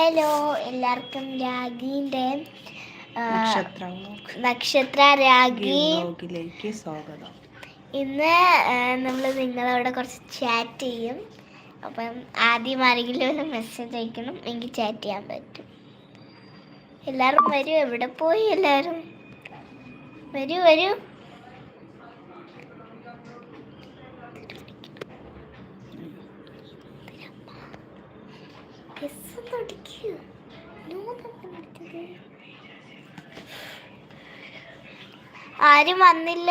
Hello എല്ലാവർക്കും രാഗിന്റെ നക്ഷത്ര രാഗി. സ്വാഗതം. ഇന്ന് നമ്മൾ നിങ്ങളോട് കുറച്ച് ചാറ്റ് ചെയ്യും. അപ്പം ആദ്യം ആരെങ്കിലും ഒരു മെസ്സേജ് അയക്കണം എനിക്ക് ചാറ്റ് ചെയ്യാൻ പറ്റും. എല്ലാവരും വരൂ. എവിടെ പോയി എല്ലാവരും? വരൂ വരൂ. ആരും വന്നില്ല.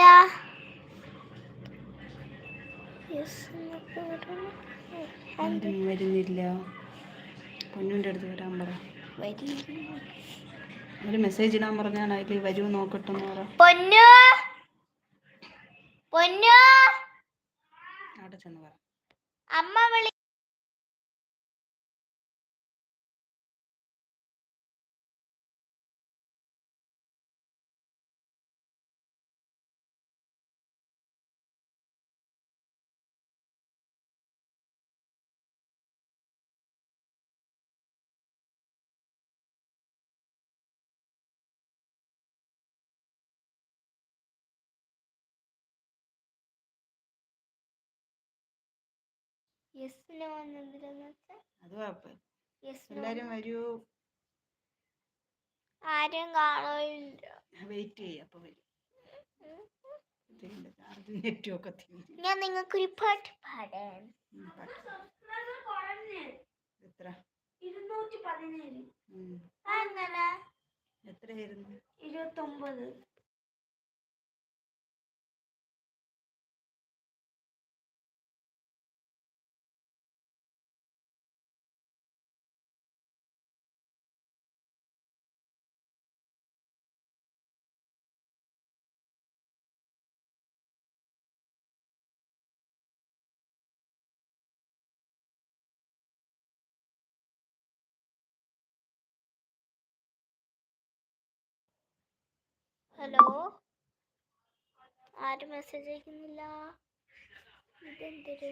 വരുന്നില്ല. പൊന്നുന്റെ അടുത്ത് വരാൻ പറ. ഒരു മെസ്സേജ് ഇടാൻ പറഞ്ഞാൽ അതിൽ വരൂ നോക്കട്ടെന്ന് പറ. പൊന്നു! പൊന്നു! അവിടെ ചെന്ന് പറ. അമ്മ വിളി യെസ് നോ എന്നെന്തിനാന്ന് വെച്ചാ? അത് കുഴപ്പം യെസ് എല്ലാവരും വരൂ. ആരും കാണുന്നില്ല വെയിറ്റ് ചെയ്യ അപ്പോൾ വരും. ചാർജ് നെറ്റും ഒക്കെ തീരും ഞാൻ പാട്ട് പാടാൻ. ഉം, പാട്ട്. എത്ര? ഇരുന്നൂറ്റി പതിനേഴ്. എത്രയായിരുന്നു അങ്ങനെ എത്രയായിരുന്നു? ഹലോ? ആരും മെസ്സേജ് അയക്കുന്നില്ല. ഇതെന്തൊരു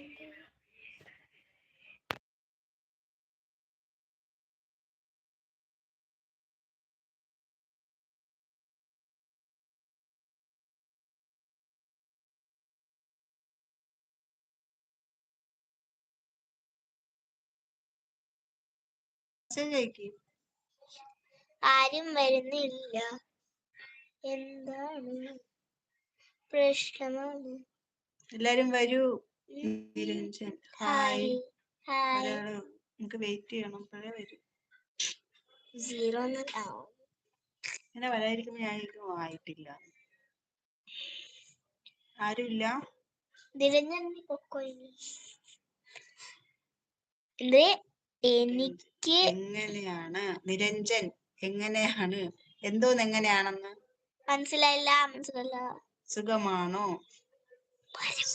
മെസ്സേജ് അയക്കി. ആരും വരുന്നില്ല. എന്താണ് പ്രശ്നമാണ് എല്ലാരും വരൂ. നിരഞ്ജൻ. ഹായ്. ഹായ്. നമുക്ക് വെയിറ്റ് ചെയ്യണം. അപ്പോഴേ വരും. സീറോ ഇങ്ങനെ വരാതിരിക്കുമ്പോ ഞാൻ ആയിട്ടില്ല ആരുമില്ല? ഇത് എനിക്ക് എങ്ങനെയാണ്? നിരഞ്ജൻ എങ്ങനെയാണ്? എന്തോന്ന് എങ്ങനെയാണെന്ന്? മനസ്സിലായില്ല. മനസ്സിലായില്ല. സുഖമാണോ?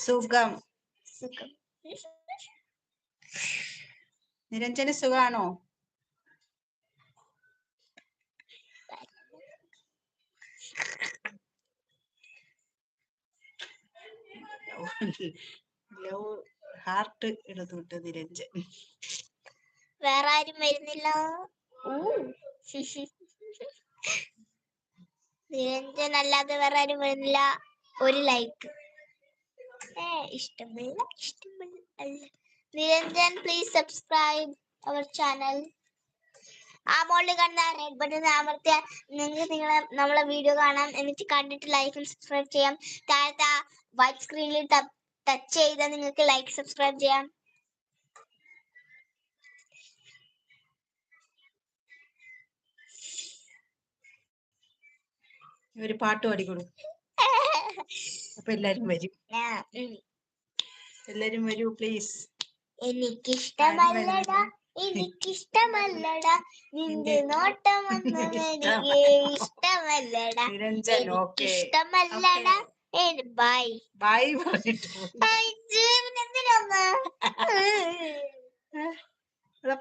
സുഖം. സുഖം. നിരഞ്ജന് സുഖാണോ? ലവ് ഹാർട്ട് ഇടതുവിട്ട് വിട്ട് നിരഞ്ജൻ. വേറെ ആരും വരുന്നില്ല. ഊ. നിരഞ്ജൻ അല്ലാതെ വേറെ ആരും വരുന്നില്ല ഒരു ലൈക്ക് ഏ ഇഷ്ടമില്ല ഇഷ്ടമില്ല. നിരഞ്ജൻ പ്ലീസ് സബ്സ്ക്രൈബ് അവർ ചാനൽ ആ മോളിൽ കണ്ട റെഡ് ബട്ടൺ അമർത്തിയ നിങ്ങൾക്ക് നിങ്ങൾ നമ്മളെ വീഡിയോ കാണാം. എന്നിട്ട് കണ്ടിട്ട് ലൈക്കും സബ്സ്ക്രൈബ് ചെയ്യാം. താഴത്തെ വൈറ്റ് സ്ക്രീനിൽ ടച്ച് ചെയ്താൽ നിങ്ങൾക്ക് ലൈക്ക് സബ്സ്ക്രൈബ് ചെയ്യാം. ഒരു പാട്ട് പാടിക്കൊടു അപ്പൊ എല്ലാരും വരും. എല്ലാരും വരൂ പ്ലീസ് എനിക്കിഷ്ടമല്ലടാ എനിക്കിഷ്ടമല്ലടാ നിന്റെ നോട്ടം എനിക്ക് ഇഷ്ടമല്ലടാ. ഇഷ്ടമല്ലടാ ബൈ ബൈ പറഞ്ഞിട്ട്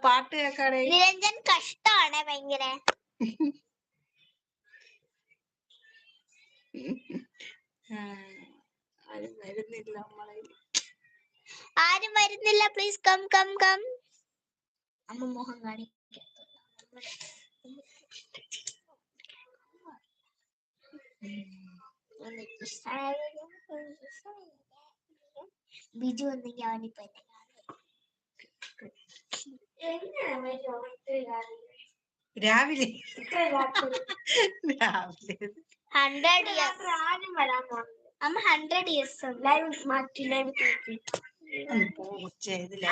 പാട്ട് കേൾക്കാണെ നിരഞ്ജൻ കഷ്ടാണ് ഭയങ്കര. ആരും വരുന്നില്ല നമ്മളെ ആരും വരുന്നില്ല. പ്ലീസ് കം കം കം അമ്മ മോഹം ബിജു വന്നെങ്കിൽ അവനിപ്പോ എന്നെ രാവിലെ രാവിലെ. ഹൺഡ്രഡ് ഇയേഴ്സ് അമ്മ ഹൺഡ്രഡ് ഇയേഴ്സ് ഒന്ന് പോ കൊച്ചേ, ഇതിലെ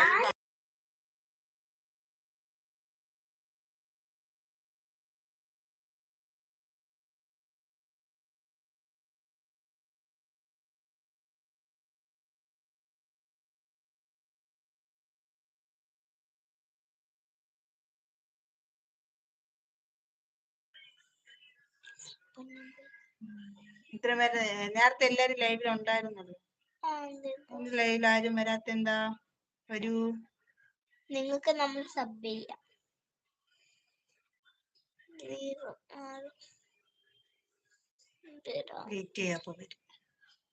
ഇത്ര പേര് നേരത്തെ എല്ലാരും ലൈവിൽ ഉണ്ടായിരുന്നല്ലോ? ലൈവിൽ ആരും വരാത്ത എന്താ വരൂ. നിങ്ങൾക്ക് നമ്മൾ സബ് ചെയ്യാം. വെയിറ്റ് ചെയ്യാപ്പോ വരും.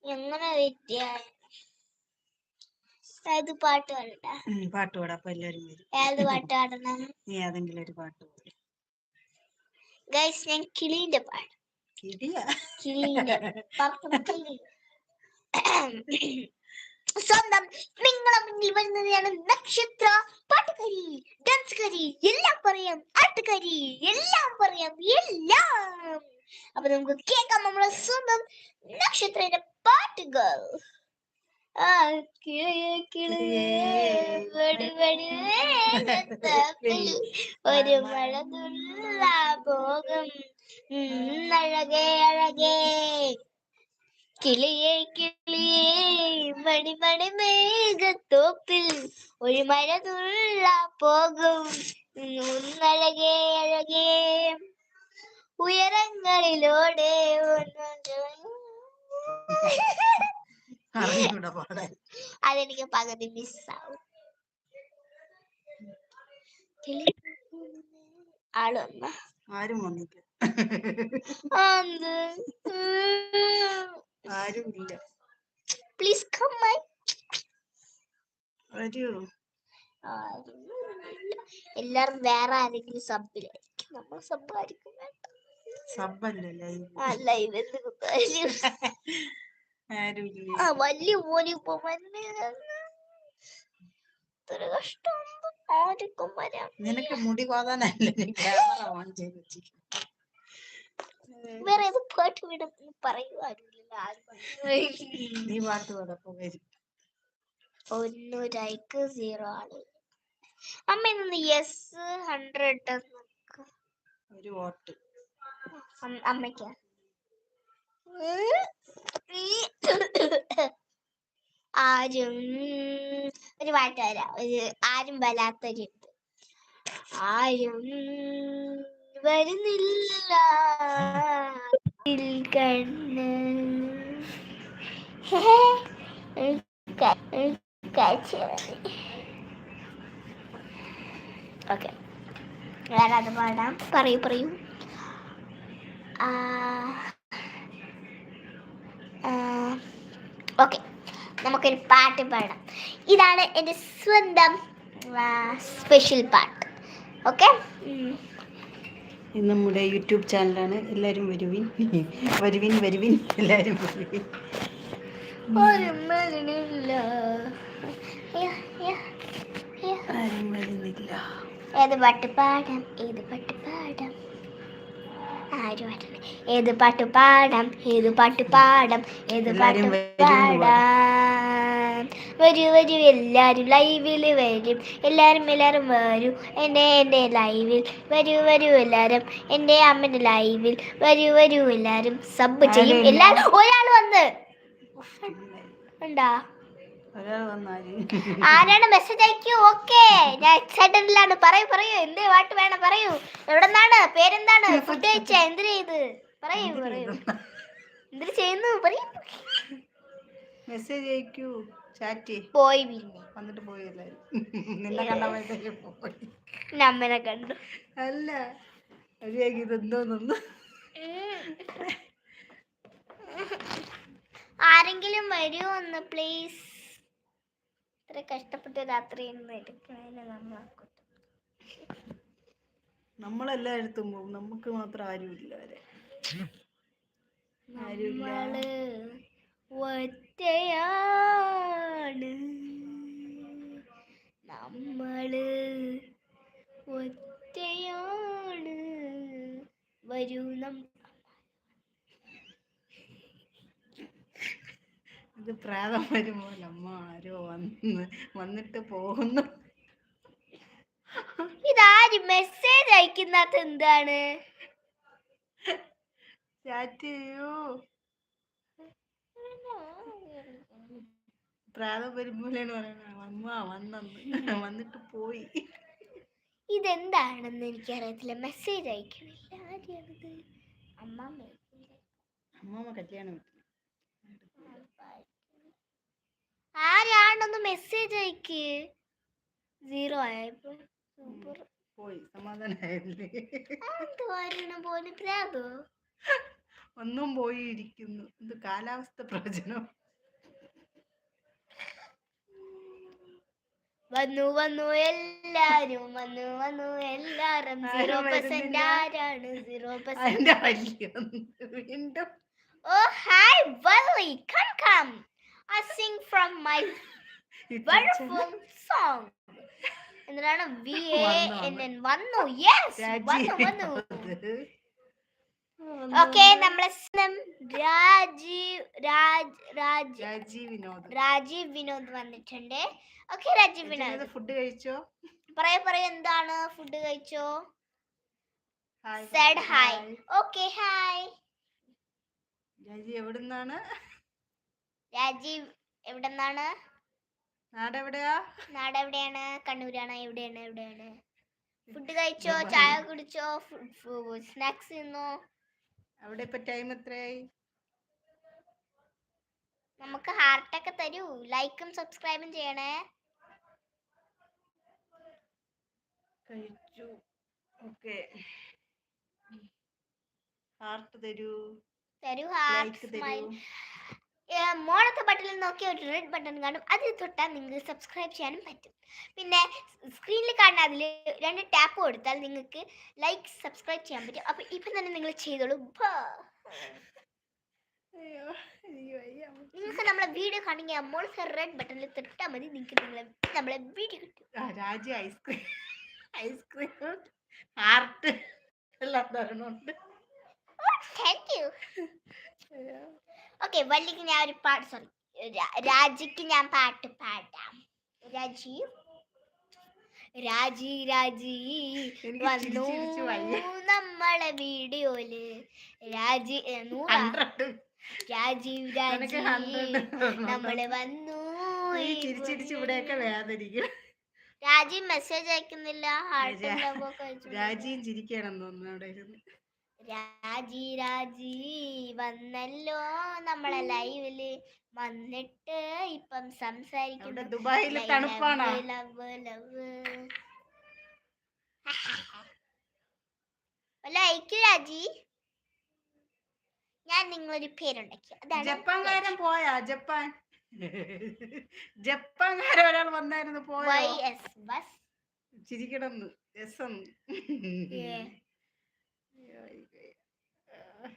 എങ്ങനെ വെയിറ്റ് ഏത് പാട്ട് പാടണ്ട? പാട്ട് പാടാം അപ്പൊ എല്ലാരും വരും. ഏത് പാട്ട് പാടണം? നീ ഏതെങ്കിലും ഒരു പാട്ട് പാടി. ഗൈസ് ഞാൻ കിളീന്റെ പാട്ട് കിടിയാ കിളീന്റെ സ്വന്തം നിങ്ങളെ മുന്നിൽ വരുന്നതാണ് നക്ഷത്ര പാട്ടുകാരി ഡാൻസുകാരി എല്ലാം പറയാം ആട്ടുകാരി എല്ലാം പറയാം എല്ലാം അപ്പൊ നമുക്ക് കേൾക്കാം നമ്മളെ സ്വന്തം നക്ഷത്രയുടെ പാട്ടുകൾ കിളിയേ കിളിയേ ഒരു മഴ തുള്ള ഉം, അഴകേ അഴകേ കിളിയേ കിളിയേ മണി മണി മേഘത്തോപ്പിൽ ഒരു മഴ തുള്ള പോകും. ഉം, അഴകേ ഉയരങ്ങളിലൂടെ അതെനിക്ക് പകുതി മിസ്സാവും. ആൾ വന്ന? ആരും വന്നില്ല ആരും ഇല്ല പ്ലീസ് കം മൈ വരൂ. എല്ലാരും വേറെ ആരെങ്കിലും സബിലായിരിക്കും നമ്മൾ സബായിരിക്കും വേണ്ട അല്ല ആ വലിയ പോലെ ഇപ്പൊ ഇത്ര കഷ്ടം ആർക്കും വരാം നിനക്ക് മുടി പോകാനല്ലേ ക്യാമറ ഓൺ ചെയ്ത് വെച്ചിരിക്കുന്നത് വേറെ ഏത് പാട്ട് വിടും പറയുവാനില്ല ആരും നീ പാട്ട് പാടപ്പോ വരും. ഒന്നൂരയ്ക്ക് സീറോ ആണ്. അമ്മ ഇന്ന് യെസ് ഹൺഡ്രഡ് ഒരു വോട്ട്. അമ്മയ്ക്ക്. ആരും ഒരു പാട്ട് വരാം. ഒരു ആരും വരാത്തൊരു. ആരും വരുന്നില്ല കണ്ണ്. ഓക്കെ. അത് പാടാം. പറയൂ പറയൂ. ഓക്കെ. നമുക്കൊരു പാട്ട് പാടാം. ഇതാണ് എന്റെ സ്വന്തം സ്പെഷ്യൽ പാട്ട്. ഓക്കെ? ഇത് നമ്മുടെ യൂട്യൂബ് ചാനലാണ്. എല്ലാവരും വരുവിൻ. വരുവിൻ വരുവിൻ. എല്ലാവരും വരുവിൻ. ആരും വരുന്നില്ല ഏത് പാട്ട് പാടാം? ഏത് പാട്ട് പാടാം? ആരും ഏത് പാട്ട് പാടാം? ഏത് പാട്ട് പാടാം? ഏത് പാട്ട് പാടാം? വരൂ. വരൂ എല്ലാവരും ലൈവിൽ വരും. എല്ലാവരും എല്ലാവരും വരൂ. എന്റെ എന്റെ ലൈവിൽ വരൂ വരൂ എല്ലാവരും എന്റെ അമ്മന്റെ ലൈവിൽ വരൂ വരൂ എല്ലാവരും സബ് ചെയ്യും. എല്ലാവരും ഒരാൾ വന്ന്. ഉണ്ടാ? ആരാണ് മെസ്സേജ് അയക്കൂ? ഓക്കെ. ഞാൻ എക്സൈറ്റഡിലാണ് പറയൂ പറയൂ. എന്ത് പാട്ട് വേണം? പറയൂ. എവിടെന്നാണ്? പേരെന്താണ്? ഫുഡ് കഴിച്ച? എന്തിനു ചെയ്ത് പറയൂ പറയൂ. എന്തിനു ചെയ്യുന്നു? പറയൂ. മെസ്സേജ് അയക്കൂ. ചാറ്റ്. പോയി പിന്നെ വന്നിട്ട് പോയി എല്ലാരും നിന്നെ കണ്ടപ്പോഴത്തേക്ക് പോയി. നമ്മനെ കണ്ടു. അല്ല ഒരു ഇതെന്തോന്നു ആരെങ്കിലും വരുമോ ഒന്ന് പ്ലീസ് ഇത്ര കഷ്ടപ്പെട്ട് രാത്രി ഇന്ന് എടുക്കണേന് നമ്മളാക്കും നമ്മളെല്ലായിടത്തും പോകും. നമുക്ക് മാത്രം ആരുമില്ല വരെ ആരുമില്ല. ഒറ്റയാ. ഒറ്റയാണ് നമ്മൾ ഒറ്റയാണ്. വരൂ നം ഇത് പ്രേതം വരുമ്പോൾ നമ്മ ആരോ വന്ന് വന്നിട്ട് പോകുന്നു. ഇതാര് മെസ്സേജ് അയക്കുന്നത് എന്താണ്? ചാറ്റ് ചെയ്യൂ. പ്രാതം വരുമ്പോഴാണ് പറയുന്നത്. അമ്മ വന്നെന്ന്. വന്നിട്ട് പോയി. ഇതെന്താണെന്ന് എനിക്കറിയത്തില്ല. മെസ്സേജ് അയക്കണില്ല. ആരെയാണിത്? അമ്മമ്മ അമ്മമ്മ കല്യാണം. ആരാണെന്ന് മെസ്സേജ് അയക്ക്. സീറോ ആയപ്പോ സൂപ്പർ പോയി. പോലെ പ്രാതോ? ഒന്നും പോയിരിക്കുന്നു ഇത് കാലാവസ്ഥ പ്രവചനം? വന്നു വന്നു എല്ലാരും വന്നു വന്നു എല്ലാരും. Zero percent. ആരാണ്? സീറോ പെർസെന്റ് വീണ്ടും. ഓ hi Valli come come I sing from my wonderful song എന്താണ്? വി എ എൻ എൻ വന്നു. യെസ് വന്നു വന്നു. ഓക്കെ നമ്മളെ രാജീവ് രാജ് രാജ് രാജീവ് വിനോദ്. രാജീവ് വിനോദ് വന്നിട്ടുണ്ട്. ഓക്കെ രാജീവ് വിനോദ്. ഫുഡ് കഴിച്ചോ? പറയ പറയ എന്താണ് ഫുഡ് കഴിച്ചോ? Z hi. Okay hi. Rajeev എവിടുന്നാണ്? രാജീവ് എവിടെന്നാണ്? നാടെവിടെയാ? നാട് എവിടെയാണ് കണ്ണൂരാണ്. എവിടെയാണ്? എവിടെയാണ്? ഫുഡ് കഴിച്ചോ? ചായ കുടിച്ചോ? സ്നാക്സ് തിന്നോ? അവിടെ ഇപ്പൊ ടൈം എത്രയായി? നമുക്ക് ഹാർട്ട് ഒക്കെ തരൂ. ലൈക്കും സബ്സ്ക്രൈബും ചെയ്യണേ. കഴിച്ചു. ഓക്കെ ഹാർട്ട് തരൂ. തരൂ ഹാർട്ട് സ്മൈൽ മോളത്തെ ബട്ടണിൽ നോക്കി ഒരു റെഡ് ബട്ടൺ കാണും. അതിൽ തൊട്ടാൽ നിങ്ങൾക്ക് സബ്സ്ക്രൈബ് ചെയ്യാനും പറ്റും. പിന്നെ സ്ക്രീനിൽ കാണുന്ന അതിൽ രണ്ട് ടാപ്പ് കൊടുത്താൽ നിങ്ങൾക്ക് ലൈക്ക് സബ്സ്ക്രൈബ് ചെയ്യാൻ പറ്റും. അപ്പോൾ ഇപ്പം തന്നെ നിങ്ങൾ ചെയ്തോളൂ. നിങ്ങൾക്ക് നമ്മളെ വീഡിയോ കാണുക മോളത്തെ റെഡ് ബട്ടണിൽ തൊട്ടാൽ മതി. നിങ്ങൾക്ക് നിങ്ങളെ നമ്മളെ വീഡിയോ കിട്ടും. രാജി ice cream ice cream heart എല്ലാം തരണുണ്ട് താങ്ക് യു ഓക്കെ വള്ളിക്ക് ഞാൻ ഒരു പാട്ട് സോറി രാജിക്ക് ഞാൻ പാട്ട് പാടാം. രാജീവ് രാജി രാജി വന്നു നമ്മളെ വീഡിയോയിൽ രാജി രാജീവ് രാജി നമ്മൾ വന്നു. ഇവിടെയൊക്കെ വേദനിക്കും. രാജീവ് മെസ്സേജ് അയക്കുന്നില്ല ഹാർട്ട് രാ- ഉണ്ടാവുക രാജിയും ചിരിക്കണം തോന്നുന്നു അവിടെ ഇരുന്ന്. രാജി രാജി വന്നല്ലോ നമ്മളെ ലൈവിൽ. വന്നിട്ട് ഇപ്പം സംസാരിക്കുന്നു. ദുബായിൽ തണുപ്പാണ്. love, love. അയക്കൂ രാജി. ഞാൻ നിങ്ങളൊരു പേരുണ്ടാക്കി. അതാണ് ജപ്പാൻകാരൻ പോയാ? ജപ്പാൻ. ജപ്പാൻകാരൻ ഒരാൾ വന്നായിരുന്നു വൈ ചിരിക്കണം എസ് ബസ് ചിരിക്കണമെന്ന് രസം ഏ. അയ്യോ, അയ്യോ. ആ. ഉം.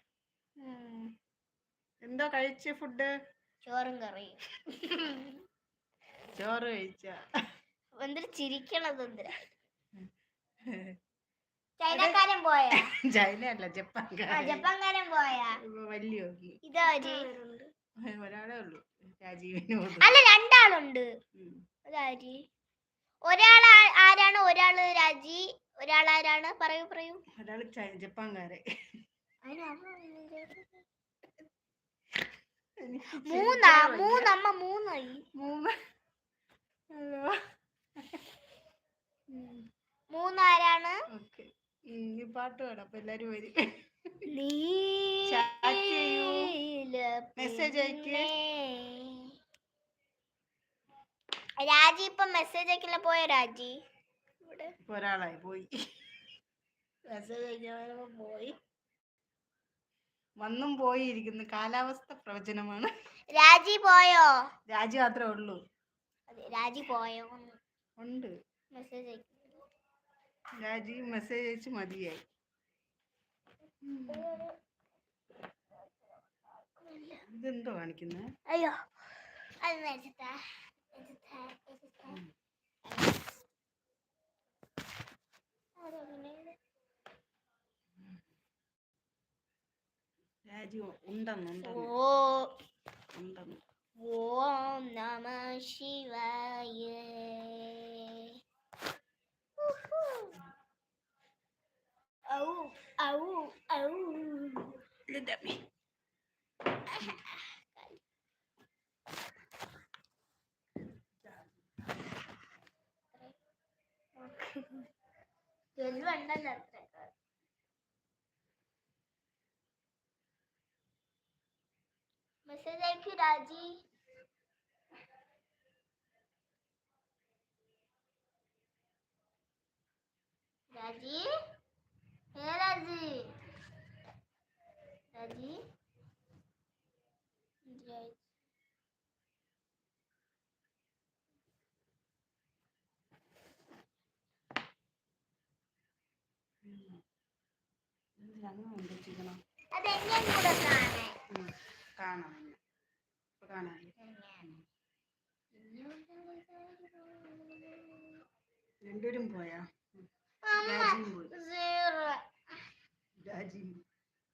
എന്താ കഴിച്ച ഫുഡ്? ചോറും കറിയും ചോറ് കഴിച്ച? എന്തൊരു ചിരിക്കണത് എന്തിനാ? ചൈനക്കാരൻ പോയ? ചൈന അല്ല ജപ്പാൻകാരൻ ജപ്പാൻകാരൻ പോയ? വലിയ. ഇതാര് ഒരാളേ ഉള്ളൂ. രാജീവിന് അല്ല രണ്ടാളുണ്ട്. അതാര് ഒരാൾ ആരാണ്? ഒരാൾ രാജി ഒരാൾ ആരാണ്? പറയൂ പറയൂ. ഒരാൾ ചൈ- ജപ്പാൻകാരൻ. മൂന്നാ മൂന്നമ്മ മൂന്നായി. മൂന്ന്. ഹലോ. മൂന്നാരാണ്? ഈ പാട്ട് വേണം അപ്പൊ എല്ലാരും വരും. Message അയക്ക്. രാജി ഇപ്പൊ മെസ്സേജ് അയക്കില്ല. പോയ രാജി? ഒരാളായി പോയി. മെസ്സേജ് അയക്കാൻ പോയി. വന്നും പോയി ഇരിക്കുന്നു കാലാവസ്ഥ പ്രവചനമാണ്. രാജി പോയോ? രാജി മാത്രമേ ഉള്ളൂ. രാജി പോയോ? ഉണ്ട്. മെസ്സേജ് രാജി മെസ്സേജ് അയച്ച് മതിയായി. ഇതെന്തോ കാണിക്കുന്നത് അയ്യോ അത് നേരത്തെ രാജു రాజు ఉండం ఉండం ఓ ఉండం ఓం నమ శివాయ ఔ ఔ ఔ లిదమి జల్లు అంటారు മെസ്സേജ് അയക്കൂ രാജി രാജി ഏ രാജി രാജി എന്തിനാ എന്തിനാ അങ്ങനെ കൊണ്ടുവച്ചിരിക്കണം? അതെങ്ങനെ കൂടെ കാണേ ഉം, കാണാം ഇനി. ഇപ്പൊ കാണാം രണ്ടുപേരും പോയാ. രാജിയും പോയി. രാജിയും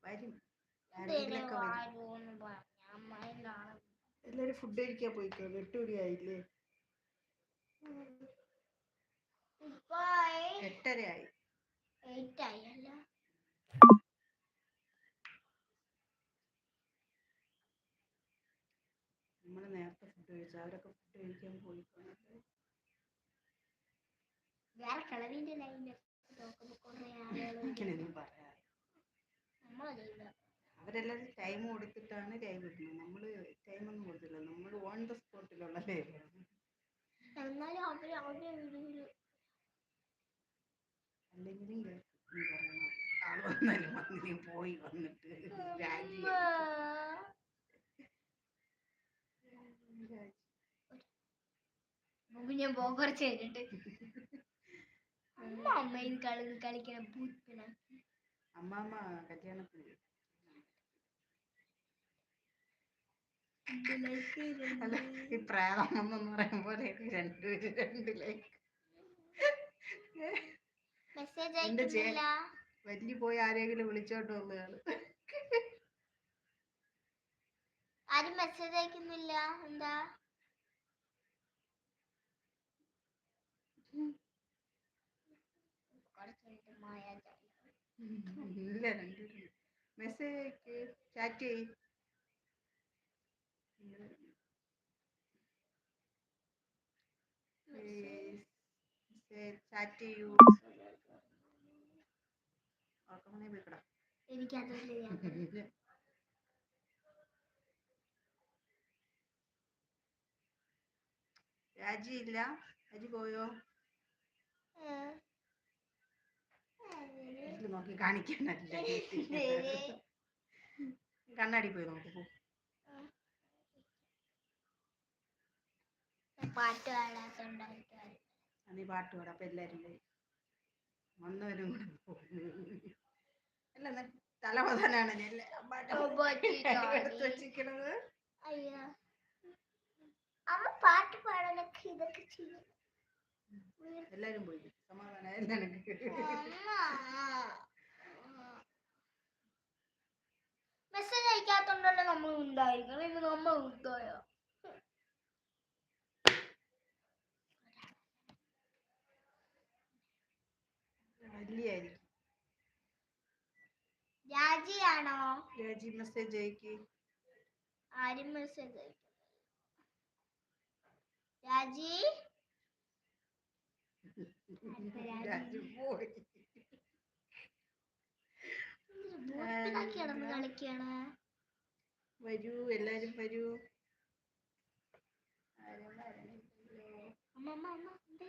വരും. ആരെങ്കിലുമൊക്കെ വരും. എല്ലാരും ഫുഡ് കഴിക്കാൻ പോയിക്കോ? എട്ടുമണി ആയില്ലേ? എട്ടര ആയി നമ്മൾ നേരത്തെ ഫുഡ് കഴിച്ചു? അവരൊക്കെ ഫുഡ് കഴിക്കാൻ പോയി വേറെ ആളുകൾ ഇങ്ങനെയൊന്നും പറയാ അവരെല്ലാരും ടൈം കൊടുത്തിട്ടാണ് ലൈവ് ഇടുന്നത്. നമ്മൾ ടൈം ഒന്നും കൊടുത്തില്ല. നമ്മൾ ഓൺ ദ സ്പോട്ടിലുള്ള ലൈവാണ് അല്ലെങ്കിലും കേൾക്കും നീ പറയണം. ആൾ വന്നാലും വന്ന് നീ പോയി വന്നിട്ട് രാജി. ഞാൻ പോ കുറച്ച് കഴിഞ്ഞിട്ട്. അമ്മ അമ്മ ഇത് കളി കളിക്കണ ഭൂത്തിന അമ്മാമ്മ കല്യാണത്തിന് അല്ല ഈ പ്രായം എന്ന് പറയും പോലെ രണ്ടുപേര് രണ്ട് ലൈക്ക് മെസ്സേജ് അയക്കുന്നില്ല. വലിയ പോയി ആരെങ്കിലും വിളിച്ചോണ്ട് വന്നതാണ്. ആരും മെസ്സേജ് അയക്കുന്നില്ല. എന്താ കുറച്ച് കഴിഞ്ഞിട്ട് മായാജാലം. ഇല്ല രണ്ടുപേരും മെസ്സേജ് അയക്ക് ചാറ്റ് ചെയ് ചാറ്റ് ചെയ്യൂ. ഉറക്കമണി വിളിക്കടാ എനിക്കതല്ല രാജി ഇല്ല. രാജി പോയോ? ഇതിൽ നോക്കി കാണിക്കാനല്ല കണ്ണാടി പോയി നോക്കി പാട്ട് നീ പാട്ട് പാടാം അപ്പൊ എല്ലാരും വന്നവരും കൂടെ അല്ല എടുത്ത് വെച്ചിരിക്കണത്. അമ്മ പാട്ട് പാടാനൊക്കെ ഇതൊക്കെ ചെയ്യും. എല്ലാരും പോയി. സമാധാനം മെസ്സേജ് അയക്കാത്തോണ്ടല്ലോ നമ്മൾ ഉണ്ടായിരിക്കണം? നമ്മൾ ഉണ്ടായോ വലിയായിരിക്കും. രാജിയാണോ? രാജി മെസ്സേജ് അയക്ക്. ആരും മെസ്സേജ് അയക്കും രാജി രാജി പോയി ബൂത്തിലാക്കി കിടന്ന് കളിക്കാണ് വരൂ എല്ലാരും വരൂ. അമ്മ അമ്മ അമ്മ എന്തേ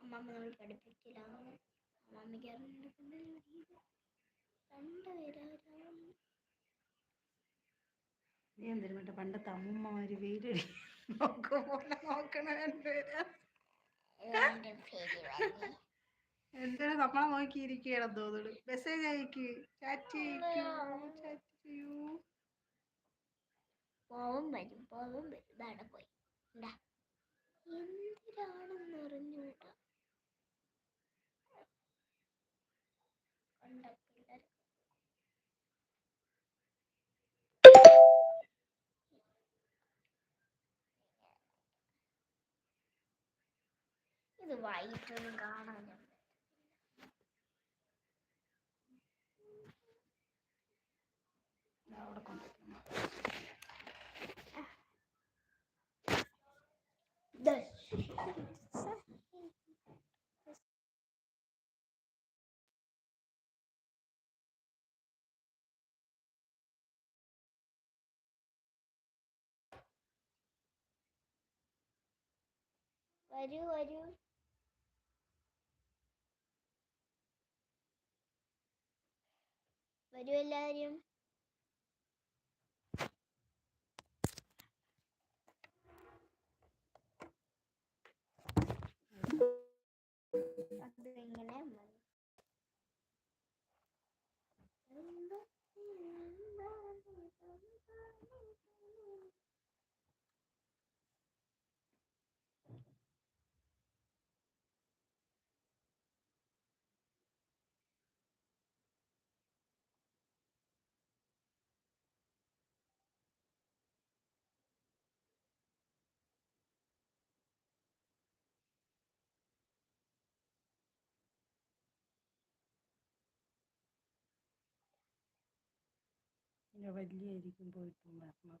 അമ്മമ്മ പണ്ടത്തെ അമ്മമാര് വെയിലടി നോക്കുമ്പോൾ നോക്കണ രണ്ടുപേരാ എന്തിനാ നമ്മളെ നോക്കിയിരിക്കുകയാണ് തോന്നുന്നു. മെസ്സേജ് അയക്ക്. ചാറ്റ് ചാറ്റ് ചെയ്യൂ. പോവും വരും പോവും വരും. ഇതാണ് പോയി. എന്താ എന്തിനാണെന്ന് അറിഞ്ഞൂടാ ഇത് വൈകിട്ടൊന്നും കാണാൻ ഞാൻ അവിടെ. വരൂ വരൂ. വരൂ എല്ലാവരും അത് വലിയായിരിക്കും പോയിട്ട് വരണം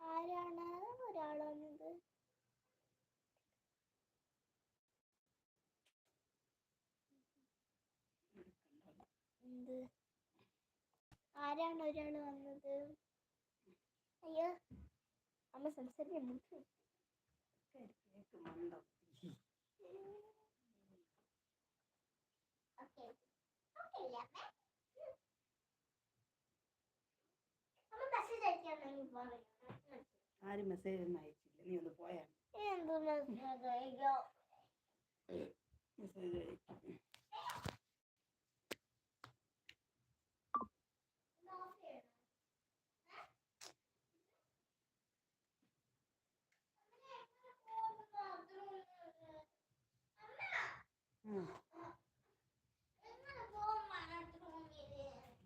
ആരാണ്? വന്നത് എന്ത്? ആരാണ് ഒരാൾ വന്നത്? അയ്യോ അമ്മ സംസാരിക്കാൻ ഓക്കേ. ഓക്കേ അമ്മ മെസ്സേജ് അയക്കാണെങ്കിൽ പറയൂ ആരും മെസ്സേജ് ഒന്നും അയച്ചില്ല. നീ ഒന്ന് പോയാ മെസ്സേജ് അയക്കോ.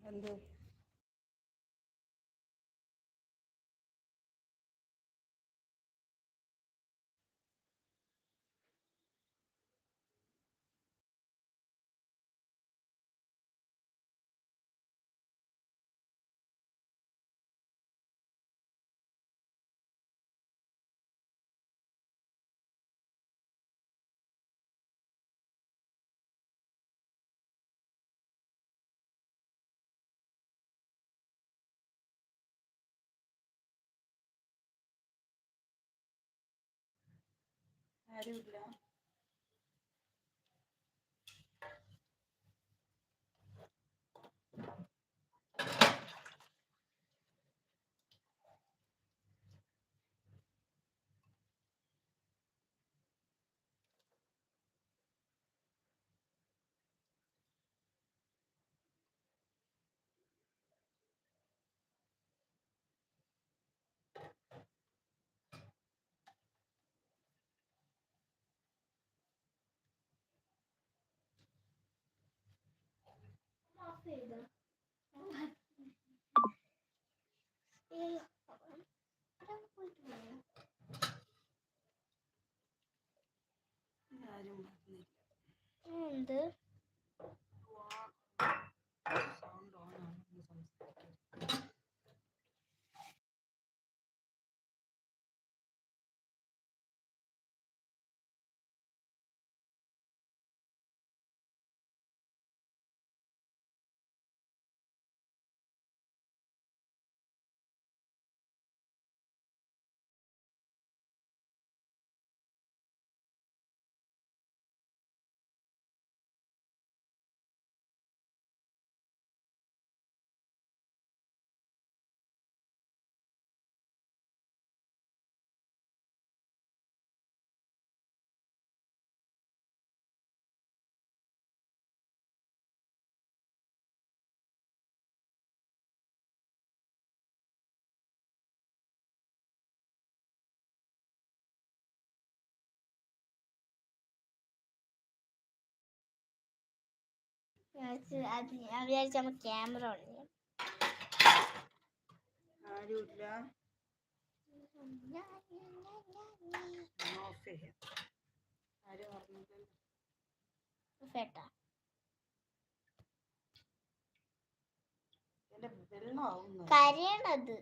എന്ത്? ആരുമില്ല ആരും എന്ത്? ഞാൻ വിചാരിച്ച ക്യാമറ ഉണ്ട് ആരുമില്ല. കരയണത്.